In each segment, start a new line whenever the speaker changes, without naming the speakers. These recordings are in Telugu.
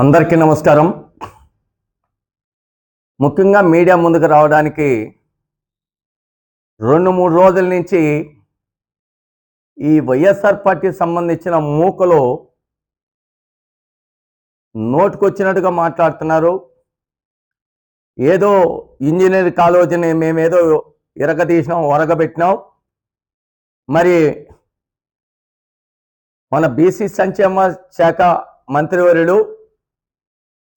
అందరికీ నమస్కారం. ముఖ్యంగా మీడియా ముందుకు రావడానికి రెండు మూడు రోజుల నుంచి ఈ వైఎస్ఆర్ పార్టీ సంబంధించిన మూకలు నోటుకొచ్చినట్టుగా మాట్లాడుతున్నారు. ఏదో ఇంజనీర్ కాలేజీని మేమేదో ఇరగదీసినాం ఒరగబెట్టినాం. మరి మన బీసీ సంక్షేమ శాఖ మంత్రివర్యుడు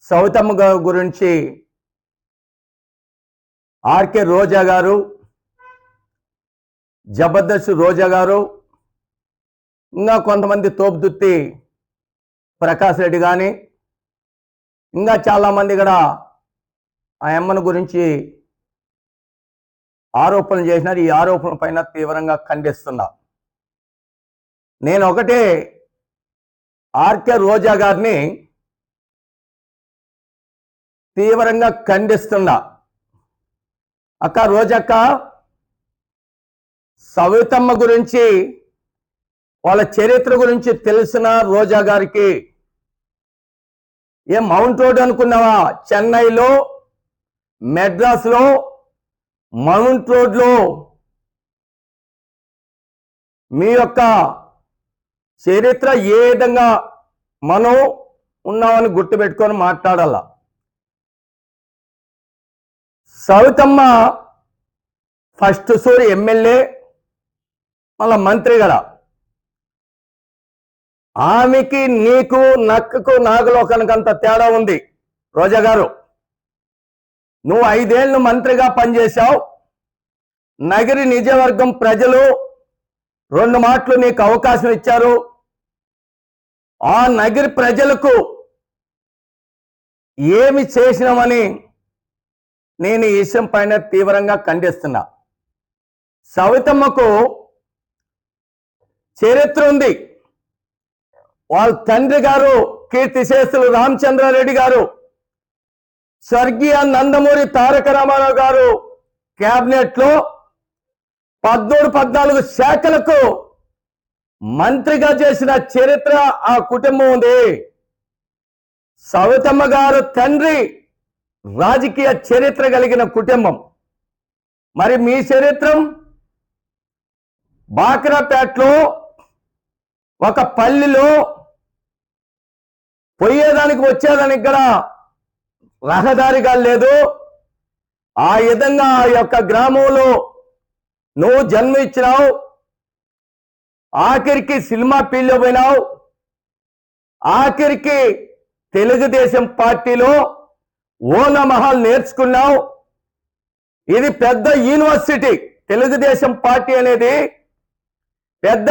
సౌతమ్మ గురించి ఆర్కే రోజా గారు జబర్దస్త్ రోజా గారు ఇంకా కొంతమంది తోపుదుత్తి ప్రకాష్ రెడ్డి కానీ ఇంకా చాలామంది కూడా ఆ అమ్మను గురించి ఆరోపణలు చేసినారు. ఈ ఆరోపణల పైన తీవ్రంగా ఖండిస్తున్నా. నేను ఒకటే ఆర్కే రోజా గారిని తీవ్రంగా ఖండిస్తున్నా. అక్క రోజక్క సవితమ్మ గురించి వాళ్ళ చరిత్ర గురించి తెలిసిన రోజా గారికి ఏ మౌంట్ రోడ్ అనుకున్నావా? చెన్నైలో మెడ్రాస్లో మౌంట్ రోడ్లో. మీ యొక్క చరిత్ర ఏ విధంగా మనం ఉన్నామని గుర్తుపెట్టుకొని మాట్లాడాలా? సౌతమ్మ ఫస్ట్ సూరి ఎమ్మెల్యే మళ్ళా మంత్రి కదా ఆమెకి నీకు నక్కకు నాగలోకానికంత తేడా ఉంది రోజా గారు. నువ్వు ఐదేళ్ళు మంత్రిగా పనిచేశావు. నగిరి నిజవర్గం ప్రజలు రెండు మాటలు నీకు అవకాశం ఇచ్చారు. ఆ నగిరి ప్రజలకు ఏమి చేసినామని నేను ఈ విషయం పైన తీవ్రంగా ఖండిస్తున్నా. సవితమ్మకు చరిత్ర ఉంది. వాళ్ళ తండ్రి గారు కీర్తిశేషులు రామచంద్రారెడ్డి గారు స్వర్గీయ నందమూరి తారక రామారావు గారు కేబినెట్లో పద్మూడు పద్నాలుగు శాఖలకు మంత్రిగా చేసిన చరిత్ర ఆ కుటుంబం ఉంది. సవితమ్మ గారు తండ్రి రాజకీయ చరిత్ర కలిగిన కుటుంబం. మరి మీ చరిత్రం? బాక్రాపేటలో ఒక పల్లెలో పోయేదానికి వచ్చేదానికి కూడా రహదారిగా లేదు. ఆ విధంగా ఆ యొక్క గ్రామంలో నువ్వు జన్మ ఇచ్చినావు. ఆఖరికి సినిమా ఫీల్డ్లో పోయినావు. ఆఖరికి తెలుగుదేశం పార్టీలో ఓన మహల్ నేర్చుకున్నావు. ఇది పెద్ద యూనివర్సిటీ. తెలుగుదేశం పార్టీ అనేది పెద్ద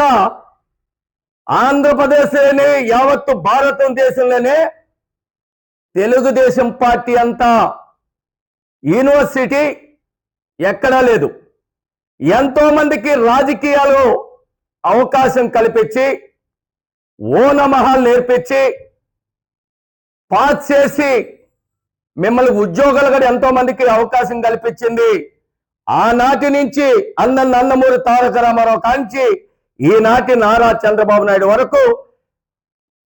ఆంధ్రప్రదేశ్లోనే యావత్తు భారతదేశంలోనే తెలుగుదేశం పార్టీ అంతా యూనివర్సిటీ ఎక్కడా లేదు. ఎంతో మందికి రాజకీయాలు అవకాశం కల్పించి ఓనమహాలు నేర్పించి పాస్ చేసి మిమ్మల్ని ఉద్యోగాలు కూడా ఎంతో మందికి అవకాశం కల్పించింది. ఆనాటి నుంచి అన్న అన్నమూరి తారక రామారావు కాంచి ఈనాటి నారా చంద్రబాబు నాయుడు వరకు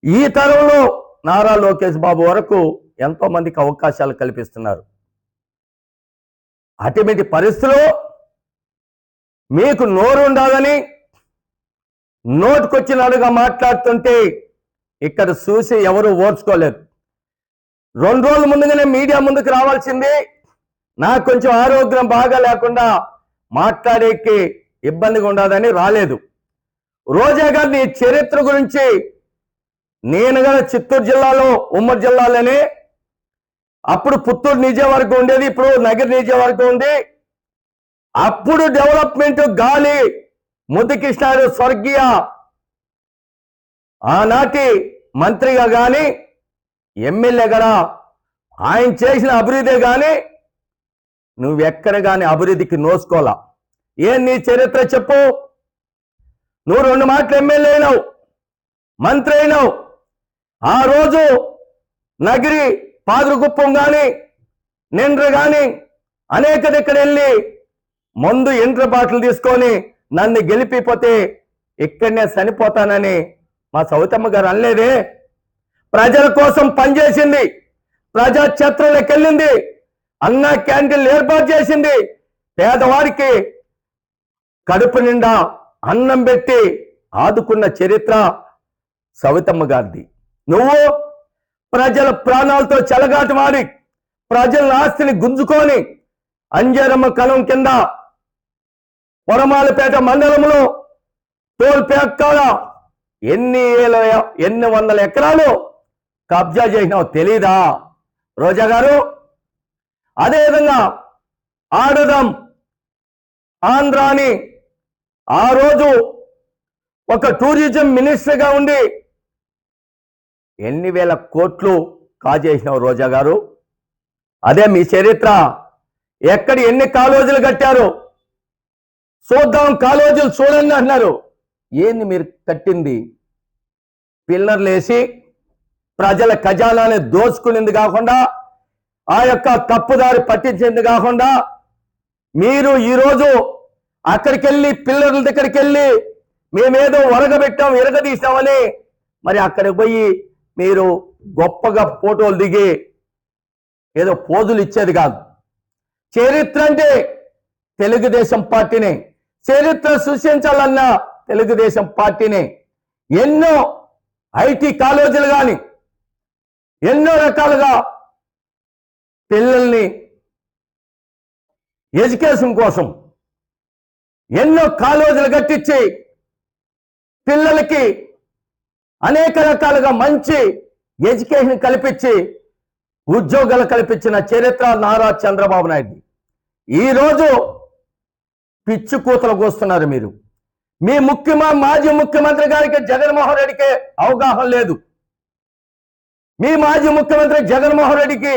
ఈ తరంలో నారా లోకేష్ బాబు వరకు ఎంతో మందికి అవకాశాలు కల్పిస్తున్నారు. అటువంటి పరిస్థితిలో మీకు నోరు ఉండాలని నోటుకొచ్చినట్టుగా మాట్లాడుతుంటే ఇక్కడ చూసి ఎవరు ఓర్చుకోలేరు. రెండు రోజుల ముందుగానే మీడియా ముందుకు రావాల్సింది. నాకు కొంచెం ఆరోగ్యం బాగా లేకుండా మాట్లాడేకి ఇబ్బందిగా ఉండదని రాలేదు. రోజా గారిని చరిత్ర గురించి నేను కదా చిత్తూరు జిల్లాలో ఉమ్మడి జిల్లాలోనే అప్పుడు పుత్తూరు నిజవరకు ఉండేది ఇప్పుడు నగర్ నిజవరకు ఉంది. అప్పుడు డెవలప్మెంట్ గాలి ముద్దుకృష్ణారు స్వర్గీయ. ఆనాటి మంత్రిగా కానీ ఎమ్మెల్యే కదా ఆయన చేసిన అభివృద్ధి కానీ నువ్వెక్కడ కానీ అభివృద్ధికి నోసుకోలా ఏం నీ చరిత్ర చెప్పు? నువ్వు రెండు మాటలు ఎమ్మెల్యే అయినావు మంత్రి అయినావు. ఆ రోజు నగిరి పాదురుకుప్పం కానీ నిండ్ర కానీ అనేక దగ్గర వెళ్ళి మందు ఎంట్ర బాటలు తీసుకొని నన్ను గెలిపిపోతే ఇక్కడనే చనిపోతానని మా సౌతమ్మ గారు అనలేదే? ప్రజల కోసం పనిచేసింది. ప్రజా క్షేత్రంలోకి వెళ్ళింది అన్న క్యాంటీన్లు ఏర్పాటు చేసింది. పేదవారికి కడుపు నిండా అన్నం పెట్టి ఆదుకున్న చరిత్ర సవితమ్మ గారిది. నువ్వు ప్రజల ప్రాణాలతో చెలగాటమాడి ప్రజల ఆస్తిని గుంజుకొని అంజరమ్మ కలం కింద పొరమాలపేట మండలంలో తోల్పేకాల ఎన్ని ఎన్ని వందల ఎకరాలు కబ్జా చేసినావు తెలీదా? రోజా గారు? అదేవిధంగా ఆడుదాం ఆంధ్రాని ఆ రోజు ఒక టూరిజం మినిస్టర్గా ఉండి ఎన్ని వేల కోట్లు కాజేసినావు రోజా గారు? అదే మీ చరిత్ర. ఎక్కడ ఎన్ని కాలేజీలు కట్టారు? చూద్దాం కాలేజీలు చూడండి అన్నారు ఏంది మీరు కట్టింది? పిల్లర్లు వేసి ప్రజల ఖజానాన్ని దోచుకునేది కాకుండా ఆ యొక్క తప్పుదారి పట్టించేది కాకుండా మీరు ఈరోజు అక్కడికి వెళ్ళి పిల్లల దగ్గరికి వెళ్ళి మేమేదో ఒరగబెట్టాం ఎరగదీసామని మరి అక్కడికి పోయి మీరు గొప్పగా ఫోటోలు దిగి ఏదో పోజులు ఇచ్చేది కాదు. చరిత్ర అంటే తెలుగుదేశం పార్టీని. చరిత్ర సృష్టించాలన్న తెలుగుదేశం పార్టీని. ఎన్నో ఐటీ కాలేజీలు కానీ ఎన్నో రకాలుగా పిల్లల్ని ఎడ్యుకేషన్ కోసం ఎన్నో కాలేజీలు కట్టించి పిల్లలకి అనేక రకాలుగా మంచి ఎడ్యుకేషన్ కల్పించి ఉద్యోగాలు కల్పించిన చరిత్ర నారా చంద్రబాబు నాయుడు. ఈరోజు పిచ్చి కూతలు కోస్తున్నారు మీరు. మీ ముఖ్యమా మాజీ ముఖ్యమంత్రి గారికి జగన్మోహన్ రెడ్డికి అవగాహన లేదు. మీ మాజీ ముఖ్యమంత్రి జగన్మోహన్ రెడ్డికి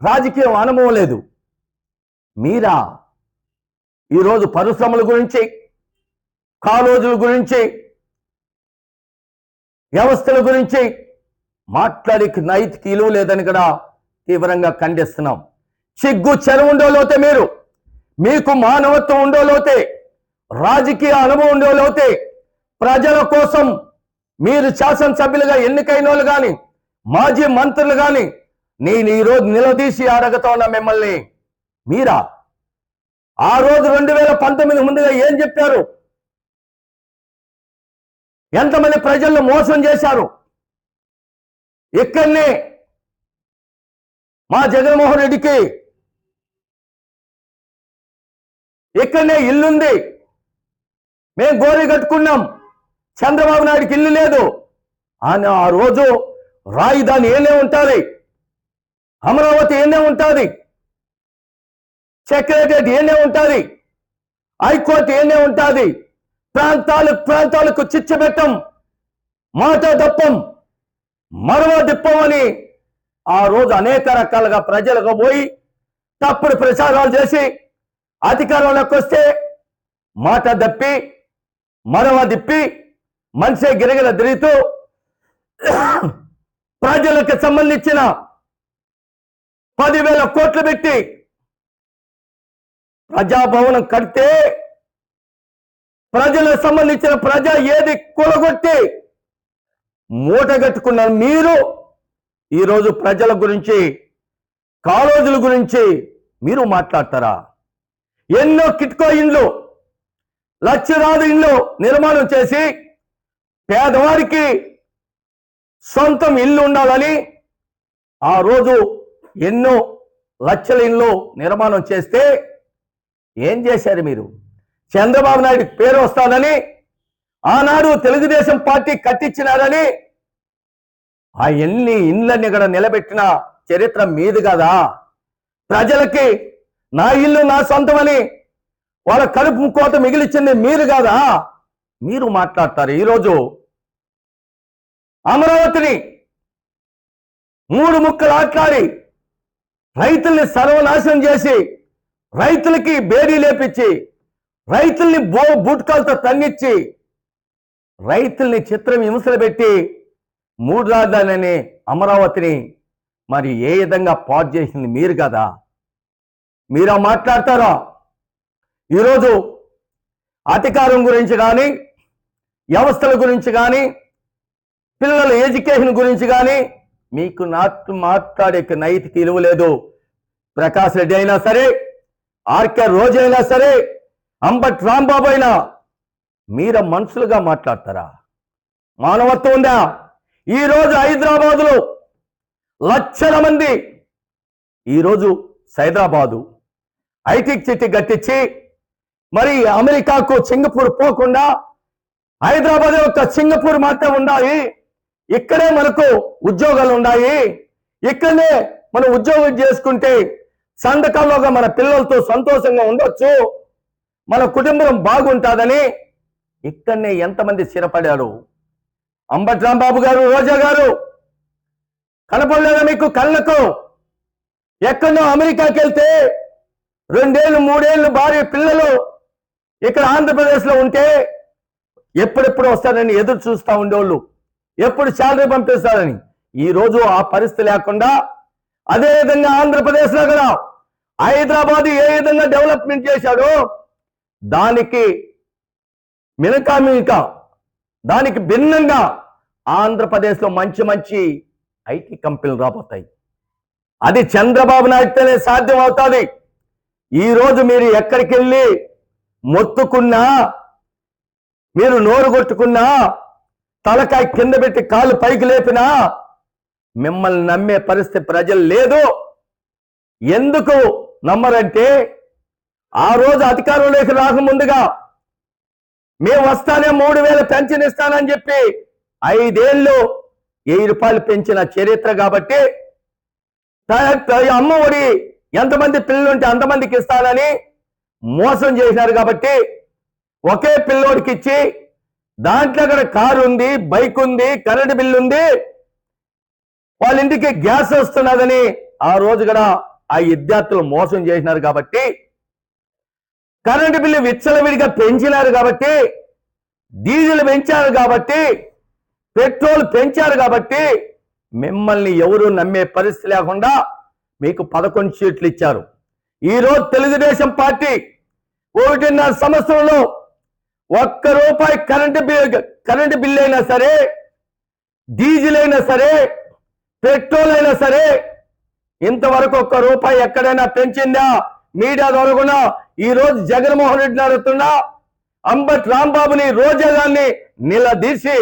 రాజకీయం అనుభవం లేదు. మీరా ఈరోజు పరిశ్రమల గురించి కాలేజీల గురించి వ్యవస్థల గురించి మాట్లాడికి నైతిక ఇలువ లేదని కూడా తీవ్రంగా ఖండిస్తున్నాం. చిగ్గు చెరువు ఉండోలోతే మీరు మీకు మానవత్వం ఉండోలోతే రాజకీయ అనుభవం ఉండోలోతే ప్రజల కోసం మీరు శాసనసభ్యులుగా ఎన్నికైన వాళ్ళు కానీ మాజీ మంత్రులు కానీ నేను ఈరోజు నిలదీసి అడగతా ఉన్నా మిమ్మల్ని. మీరా? ఆ రోజు రెండు వేల పంతొమ్మిది ముందుగా ఏం చెప్పారు? ఎంతమంది ప్రజలను మోసం చేశారు? ఇక్కడనే మా జగన్మోహన్ రెడ్డికి ఇక్కడనే ఇల్లుంది. మేము గోరి కట్టుకున్నాం. చంద్రబాబు నాయుడికి ఇల్లు లేదు. అని ఆ రోజు రాజధాని ఏనే ఉంటుంది? అమరావతి ఏనే ఉంటుంది? సెక్రటరేట్ ఏనే ఉంటుంది? హైకోర్టు ఏనే ఉంటుంది? ప్రాంతాలు ప్రాంతాలకు చిచ్చబెట్టం మాట దప్పం మరవ దిప్పం అని ఆ రోజు అనేక రకాలుగా ప్రజలకు పోయి తప్పుడు ప్రచారాలు చేసి అధికారంలోకి వస్తే మాట దప్పి మరవ దిప్పి మనిషి గిరగిర తిరుగుతూ ప్రజలకు సంబంధించిన పదివేల కోట్లు పెట్టి ప్రజాభవనం కడితే ప్రజలకు సంబంధించిన ప్రజా ఏది కూలగొట్టి మూటగట్టుకున్న మీరు ఈరోజు ప్రజల గురించి కాలేజీల గురించి మీరు మాట్లాడతారా? ఎన్నో కిట్కో ఇండ్లు లక్షలాది ఇండ్లు నిర్మాణం చేసి పేదవారికి సొంతం ఇల్లు ఉండాలని ఆ రోజు ఎన్నో లక్షల ఇల్లు నిర్మాణం చేస్తే ఏం చేశారు మీరు? చంద్రబాబు నాయుడు పేరు వస్తానని ఆనాడు తెలుగుదేశం పార్టీ కట్టించినారని ఆ ఎన్ని ఇండ్లన్నీ ఇక్కడ నిలబెట్టిన చరిత్ర మీది కదా. ప్రజలకి నా ఇల్లు నా సొంతమని వాళ్ళ కడుపు కోత మిగిలిచ్చింది మీరు కాదా. మీరు మాట్లాడతారు. ఈరోజు అమరావతిని మూడు ముక్కలు ఆట్లాడి రైతుల్ని సర్వనాశనం చేసి రైతులకి బేడీ లేపించి రైతుల్ని బో బుట్కాలతో తన్నిచ్చి రైతుల్ని చిత్రం హింసలు పెట్టి మూడు రాజధాని అమరావతిని మరి ఏ విధంగా పాటు చేసింది మీరు కదా? మీరా మాట్లాడతారా? ఈరోజు అధికారం గురించి కానీ వ్యవస్థల గురించి కానీ పిల్లల ఎడ్యుకేషన్ గురించి కానీ మీకు నాటు మాట్లాడే నైతిక విలువ లేదు. ప్రకాష్ రెడ్డి అయినా సరే ఆర్కే రోజు అయినా సరే అంబట్ రాంబాబు అయినా మీర మనుషులుగా మాట్లాడతారా? మానవత్వం ఉందా? ఈరోజు హైదరాబాదులో లక్షల మంది ఈరోజు సైదరాబాదు. ఐటీ చిట్టి గట్టించి మరి అమెరికాకు సింగపూర్ పోకుండా హైదరాబాద్ యొక్క సింగపూర్ మాత్రం ఉండాలి. ఇక్కడే మనకు ఉద్యోగాలు ఉన్నాయి. ఇక్కడనే మనం ఉద్యోగం చేసుకుంటే సందకాల్లోగా మన పిల్లలతో సంతోషంగా ఉండొచ్చు. మన కుటుంబం బాగుంటుందని ఇక్కడనే ఎంతమంది స్థిరపడారు? అంబటి రాంబాబు గారు రోజా గారు కనపడలేదా మీకు కళ్ళకు? ఎక్కడో అమెరికాకి వెళ్తే రెండేళ్ళు మూడేళ్ళు భార్య పిల్లలు ఇక్కడ ఆంధ్రప్రదేశ్లో ఉంటే ఎప్పుడెప్పుడు వస్తారని ఎదురు చూస్తూ ఉండేవాళ్ళు. ఎప్పుడు శాలరీ పంపిస్తారని. ఈ రోజు ఆ పరిస్థితి లేకుండా అదే విధంగా ఆంధ్రప్రదేశ్లో కూడా హైదరాబాద్ ఏ విధంగా డెవలప్మెంట్ చేశాడో దానికి మినకా మినకా దానికి భిన్నంగా ఆంధ్రప్రదేశ్లో మంచి మంచి ఐటీ కంపెనీలు రాబోతాయి. అది చంద్రబాబు నాయుడుతోనే సాధ్యం అవుతుంది. ఈ రోజు మీరు ఎక్కడికి వెళ్ళి మొత్తుకున్నా మీరు నోరు కొట్టుకున్నా తలకాయ కింద పెట్టి కాలు పైకి లేపినా మిమ్మల్ని నమ్మే పరిస్థితి ప్రజలు లేదు. ఎందుకు నమ్మరంటే ఆ రోజు అధికారంలోకి రాకముందుగా మేము వస్తానే మూడు వేల పెన్షన్ ఇస్తానని చెప్పి ఐదేళ్ళు వెయ్యి రూపాయలు పెంచిన చరిత్ర కాబట్టి త- అమ్మ ఒడి ఎంతమంది పిల్లలు ఉంటే అంతమందికి ఇస్తానని మోసం చేశారు కాబట్టి ఒకే పిల్లోడికి ఇచ్చి దాంట్లో అక్కడ కారు ఉంది బైక్ ఉంది కరెంట్ బిల్లు ఉంది. వాళ్ళ ఇంటికి గ్యాస్ వస్తున్నదని ఆ రోజు కూడా ఆ విద్యార్థులు మోసం చేసినారు కాబట్టి కరెంటు బిల్లు విచ్చలవిడిగా పెంచినారు కాబట్టి డీజిల్ పెంచారు కాబట్టి పెట్రోల్ పెంచారు కాబట్టి మిమ్మల్ని ఎవరు నమ్మే పరిస్థితి లేకుండా మీకు పదకొండు సీట్లు ఇచ్చారు. ఈరోజు తెలుగుదేశం పార్టీ ఒకటిన్నర సంవత్సరంలో ఒక్క రూపాయి కరెంటు బిల్ కరెంటు బిల్ అయినా సరే డీజిల్ అయినా సరే పెట్రోల్ అయినా సరే ఇంతవరకు ఒక్క రూపాయి ఎక్కడైనా పెంచిందా? మీడియా ద్వారా ఈ రోజు జగన్మోహన్ రెడ్డి అడుగుతున్నా అంబట్ రాంబాబుని రోజా నిలదీసి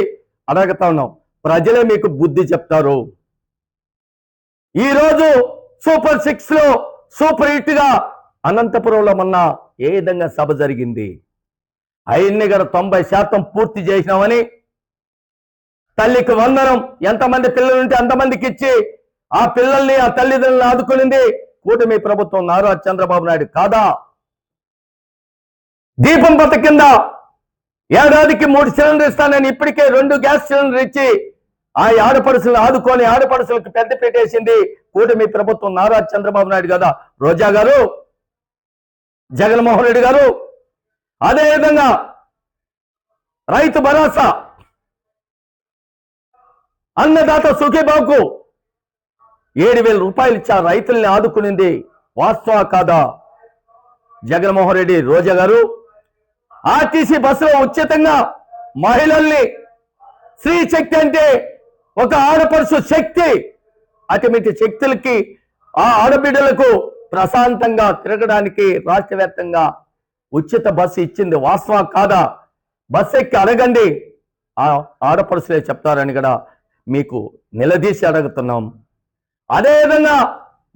అడగతా ఉన్నాం. ప్రజలే మీకు బుద్ధి చెప్తారు. ఈరోజు సూపర్ సిక్స్లో సూపర్ హిట్గా అనంతపురంలో మొన్న ఏ విధంగా సభ జరిగింది? అయన్ని గారు తొంభై శాతం పూర్తి చేసినామని తల్లికి వందనం. ఎంతమంది పిల్లలు ఉంటే అంతమందికి ఇచ్చి ఆ పిల్లల్ని ఆ తల్లిదండ్రులను ఆదుకునింది కూటమి ప్రభుత్వం నారా చంద్రబాబు నాయుడు కాదా? దీపం పథ కింద ఏడాదికి మూడు సిలిండర్ ఇస్తానని ఇప్పటికే రెండు గ్యాస్ సిలిండర్ ఇచ్చి ఆ ఆడపడుసులను ఆదుకొని ఆడపడుసులకు పెద్ద పెట్టేసింది కూటమి ప్రభుత్వం నారా చంద్రబాబు నాయుడు కదా. రోజా గారు జగన్మోహన్ రెడ్డి గారు అదేవిధంగా రైతు భరోసా అన్నదాత సుఖీబాబుకు ఏడు వేల రూపాయలు ఇచ్చా రైతుల్ని ఆదుకునింది వాస్తవ కాదా? జగన్మోహన్ రెడ్డి రోజా గారు. ఆర్టీసీ బస్సులో ఉచితంగా మహిళల్ని స్త్రీ శక్తి అంటే ఒక ఆడపడుచు శక్తి అటువంటి శక్తులకి ఆ ఆడబిడ్డలకు ప్రశాంతంగా తిరగడానికి రాష్ట్ర వ్యాప్తంగా ఉచిత బస్సు ఇచ్చింది వాస్తవం కాదా? బస్సు ఎక్కి అడగండి. ఆ ఆడపడుచులే చెప్తారని కూడా మీకు నిలదీసి అడుగుతున్నాం. అదేవిధంగా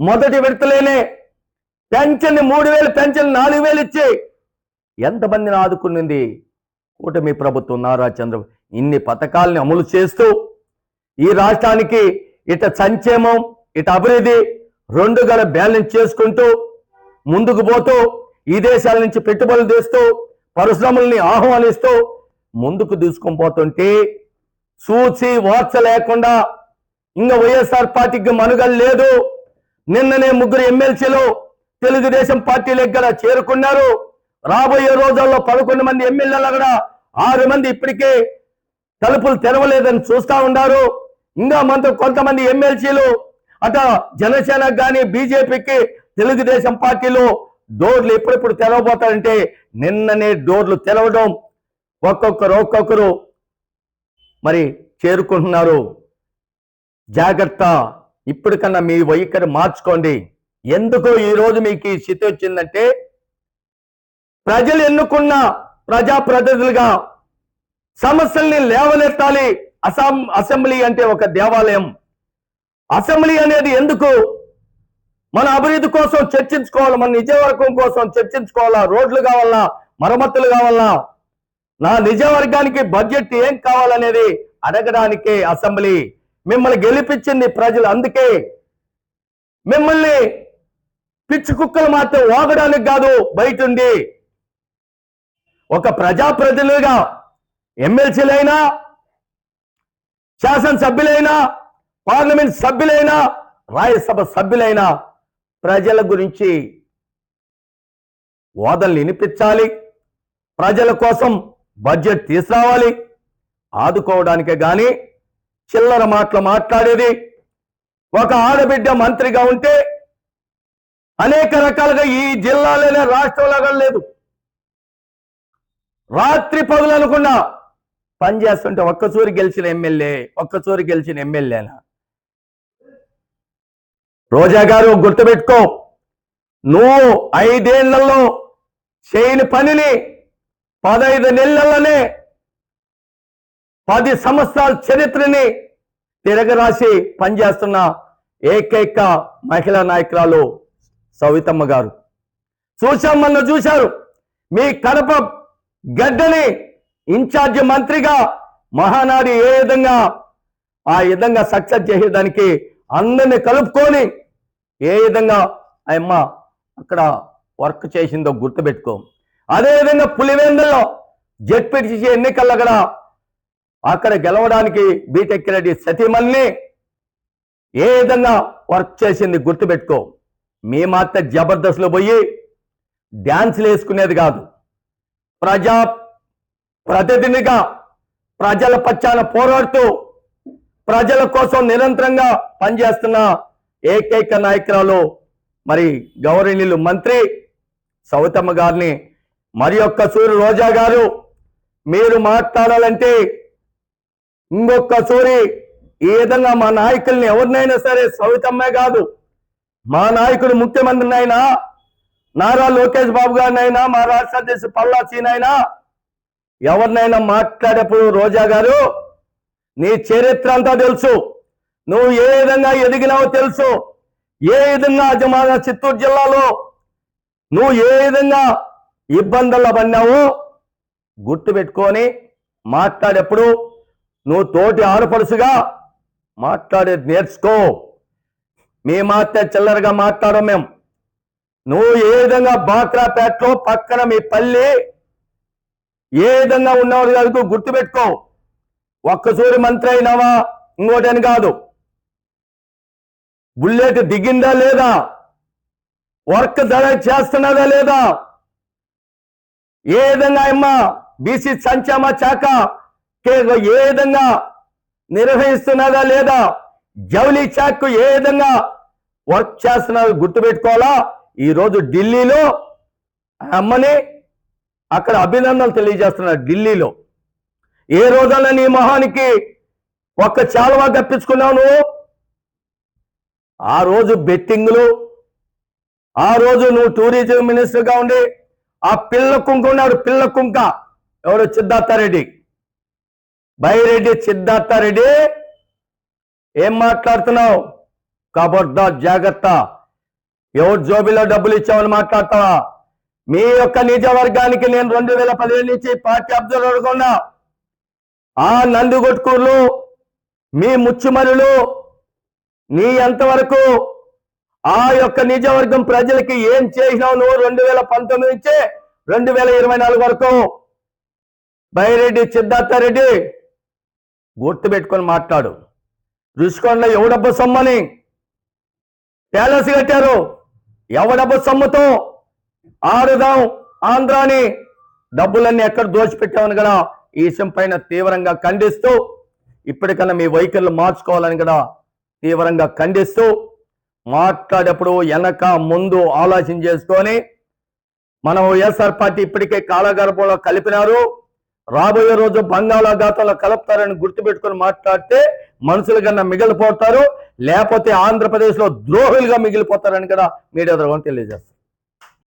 మొదటి విడతలేనే పెన్షన్ మూడు వేలు పెన్షన్ నాలుగు వేలు ఇచ్చి ఎంతమందిని ఆదుకునింది? కూటమి ప్రభుత్వం నారా చంద్ర ఇన్ని పథకాలని అమలు చేస్తూ ఈ రాష్ట్రానికి ఇట సంక్షేమం ఇట అభివృద్ధి రెండు గల బ్యాలెన్స్ చేసుకుంటూ ముందుకు పోతూ ఈ దేశాల నుంచి పెట్టుబడులు తెస్తూ పరిశ్రమల్ని ఆహ్వానిస్తూ ముందుకు తీసుకొని పోతుంటే సూచి వార్చ లేకుండా ఇంకా వైఎస్ఆర్ పార్టీకి మనుగడ లేదు. నిన్ననే ముగ్గురు ఎమ్మెల్సీలు తెలుగుదేశం పార్టీ దగ్గర చేరుకున్నారు. రాబోయే రోజుల్లో పదకొండు మంది ఎమ్మెల్యేలు కూడా ఆరు మంది ఇప్పటికే తలుపులు తెరవలేదని చూస్తా ఉన్నారు. ఇంకా మనతో కొంతమంది ఎమ్మెల్సీలు అట జనసేనకు కానీ బీజేపీకి తెలుగుదేశం పార్టీలో డోర్లు ఎప్పుడెప్పుడు తెలవబోతారంటే నిన్ననే డోర్లు తెలవడం ఒక్కొక్కరు ఒక్కొక్కరు మరి చేరుకుంటున్నారు. జాగ్రత్త ఇప్పటికన్నా మీ వైఖరి మార్చుకోండి. ఎందుకో ఈరోజు మీకు ఈ స్థితి వచ్చిందంటే ప్రజలు ఎన్నుకున్న ప్రజాప్రతినిధులుగా సమస్యల్ని లేవనెత్తాలి. అసాం అసెంబ్లీ అంటే ఒక దేవాలయం. అసెంబ్లీ అనేది ఎందుకు? మన అభివృద్ధి కోసం చర్చించుకోవాలి మన నిజవర్గం కోసం చర్చించుకోవాలా? రోడ్లు కావాలా? మరమ్మతులు కావాలా? నా నిజవర్గానికి బడ్జెట్ ఏం కావాలనేది అడగడానికే అసెంబ్లీ మిమ్మల్ని గెలిపించింది ప్రజలు. అందుకే మిమ్మల్ని పిచ్చి కుక్కలు మాత్రం వాగడానికి కాదు బయట ఉండి ఒక ప్రజాప్రతినిధిగా ఎమ్మెల్సీలైనా శాసనసభ్యులైనా పార్లమెంట్ సభ్యులైనా రాజ్యసభ సభ్యులైనా ప్రజల గురించి వాదనలు వినిపించాలి. ప్రజల కోసం బడ్జెట్ తీసుకురావాలి. ఆదుకోవడానికే కానీ చిల్లర మాటలు మాట్లాడేది. ఒక ఆడబిడ్డ మంత్రిగా ఉంటే అనేక రకాలుగా ఈ జిల్లాలోనే రాష్ట్రంలో లేదు. రాత్రి పగులు అనుకున్నా పనిచేస్తుంటే ఒక్కచూరి గెలిచిన ఎమ్మెల్యే ఒక్కచూరి గెలిచిన ఎమ్మెల్యేనా? రోజా గారు గుర్తుపెట్టుకో. నువ్వు ఐదేళ్ళలో చేయని పనిని పదహైదు నెలలనే పది సంవత్సరాల చరిత్రని తిరగరాసి పనిచేస్తున్న ఏకైక మహిళా నాయకురాలు సవితమ్మ గారు. చూశామన్న చూశారు. మీ కడప గడ్డని ఇన్ఛార్జ్ మంత్రిగా మహానాడి ఏ విధంగా ఆ విధంగా సక్సెస్ చేసేదానికి అందరిని కలుపుకొని ఏ విధంగా ఆయమ్మ అక్కడ వర్క్ చేసిందో గుర్తుపెట్టుకో. అదేవిధంగా పులివెందుల్లో జెడ్పీటీసీ ఎన్నికల్లో కూడా అక్కడ గెలవడానికి బీటెక్ రెడ్డి సతీమల్ని ఏ విధంగా వర్క్ చేసింది గుర్తుపెట్టుకో. మీ మాత జబర్దస్త్లో పోయి డ్యాన్సులు వేసుకునేది కాదు. ప్రజా ప్రతినిధిగా ప్రజల పచ్చాన పోరాడుతూ ప్రజల కోసం నిరంతరంగా పనిచేస్తున్న ఏకైక నాయకురాలు మరి గౌరవనీయులు మంత్రి సౌతమ్మ గారిని. మరి ఒక్క సూరి రోజా గారు మీరు మాట్లాడాలంటే ఇంకొక సూరి ఈ విధంగా మా నాయకుల్ని ఎవరినైనా సరే సవితమ్మే కాదు మా నాయకుడు ముఖ్యమంత్రిని అయినా నారా లోకేష్ బాబు గారినైనా మా రాష్ట్ర అధ్యక్షుడు పల్లా సీనైనా ఎవరినైనా మాట్లాడేప్పుడు రోజా గారు నీ చరిత్ర అంతా తెలుసు. నువ్వు ఏ విధంగా ఎదిగినావో తెలుసు. ఏ విధంగా అజమాన చిత్తూరు జిల్లాలో నువ్వు ఏ విధంగా ఇబ్బందుల్లో పడినావు గుర్తు పెట్టుకొని మాట్లాడేప్పుడు నువ్వు తోటి ఆడపడుసుగా మాట్లాడేది నేర్చుకో. మీ మాత్రం చిల్లరగా మాట్లాడం మేము. నువ్వు ఏ విధంగా బాక్రాపేటలో పక్కన మీ పల్లి ఏ విధంగా ఉన్నవాడు కాదు గుర్తుపెట్టుకో ఒక్కసూరి మంత్రి అయినావా? ఇంకోటని కాదు. బుల్లెట్ దిగిందా లేదా? వర్క్ ధర చేస్తున్నదా లేదా? ఏ విధంగా అమ్మ బీసీ సంక్షేమ శాఖ కే- ఏ విధంగా నిర్వహిస్తున్నదా లేదా? జౌలీ శాఖకు ఏ విధంగా వర్క్ చేస్తున్నదో గుర్తుపెట్టుకోవాలా? ఈ రోజు ఢిల్లీలో అమ్మని అక్కడ అభినందనలు తెలియజేస్తున్నారు ఢిల్లీలో. ఏ రోజన్నా నీ మొహానికి ఒక్క చాలవా తప్పించుకున్నావు నువ్వు? ఆ రోజు బెట్టింగ్లు ఆ రోజు నువ్వు టూరిజం మినిస్టర్గా ఉండి ఆ పిల్ల కుంక ఉన్నాడు పిల్ల కుంక. ఎవడు సిద్ధార్థారెడ్డి. బైరెడ్డి సిద్ధార్థారెడ్డి. ఏం మాట్లాడుతున్నావు? కాబట్టి జాగ్రత్త. ఎవరు జోబీలో డబ్బులు ఇచ్చామని మాట్లాడతావా? మీ యొక్క నిజ వర్గానికి నేను రెండు వేల పదిహేను నుంచి పార్టీ అబ్జర్వర్ ఉన్నా. ఆ నందిగొట్కూరులో మీ ముచ్చుమరులు నీ ఎంతవరకు ఆ యొక్క నిజవర్గం ప్రజలకి ఏం చేసినావు నువ్వు రెండు వేల పంతొమ్మిది నుంచి? రెండు వేల ఇరవై నాలుగు వరకు. బైరెడ్డి సిద్ధార్థారెడ్డి గుర్తు పెట్టుకొని మాట్లాడు. రుషికొండలో ఎవడబ్బ సొమ్మని? ప్యాలెస్ కట్టారు. ఎవడబ్బ సొమ్ముతో? ఆడుదాం ఆంధ్రాని. డబ్బులన్నీ ఎక్కడ దోచిపెట్టామని కూడా ఈ విషయం పైన తీవ్రంగా ఖండిస్తూ ఇప్పటికన్నా మీ వైఖరులు మార్చుకోవాలని కూడా తీవ్రంగా ఖండిస్తూ మాట్లాడేప్పుడు వెనక ముందు ఆలోచన చేసుకొని మనం వైఎస్ఆర్ పార్టీ ఇప్పటికే కాలగర్భంలో కలిపినారు. రాబోయే రోజు బంగాళాఘాతంలో కలుపుతారని గుర్తుపెట్టుకొని మాట్లాడితే మనుషుల కన్నా మిగిలిపోతారు. లేకపోతే ఆంధ్రప్రదేశ్లో ద్రోహులుగా మిగిలిపోతారని కూడా మీడియా ద్వారా తెలియజేస్తారు.